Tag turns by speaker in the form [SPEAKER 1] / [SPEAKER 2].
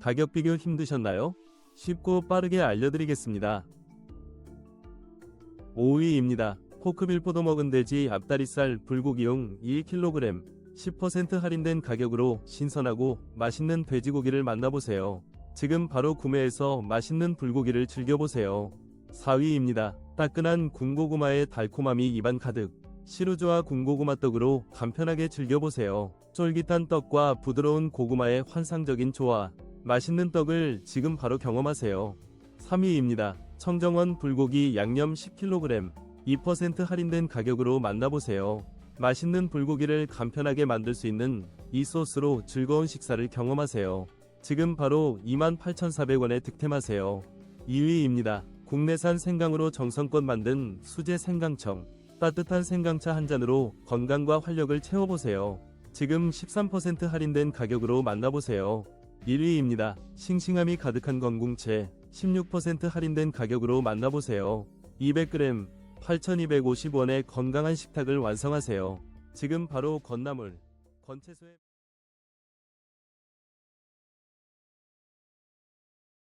[SPEAKER 1] 가격 비교 힘드셨나요? 쉽고 빠르게 알려드리겠습니다. 5위입니다. 포크빌보도 먹은 돼지 앞다리살 불고기용 1kg 10% 할인된 가격으로 신선하고 맛있는 돼지고기를 만나보세요. 지금 바로 구매해서 맛있는 불고기를 즐겨보세요. 4위입니다. 따끈한 군고구마의 달콤함이 입안 가득. 시루즈와 군고구마 떡으로 간편하게 즐겨보세요. 쫄깃한 떡과 부드러운 고구마의 환상적인 조화. 맛있는 떡을 지금 바로 경험하세요. 3위입니다. 청정원 불고기 양념 10kg 2% 할인된 가격으로 만나보세요. 맛있는 불고기를 간편하게 만들 수 있는 이 소스로 즐거운 식사를 경험하세요. 지금 바로 28,400원에 득템하세요. 2위입니다. 국내산 생강으로 정성껏 만든 수제 생강청. 따뜻한 생강차 한 잔으로 건강과 활력을 채워보세요. 지금 13% 할인된 가격으로 만나보세요. 1위입니다. 싱싱함이 가득한 건궁채 16% 할인된 가격으로 만나보세요. 200g 8,250원의 건강한 식탁을 완성하세요. 지금 바로 건나물, 건채소의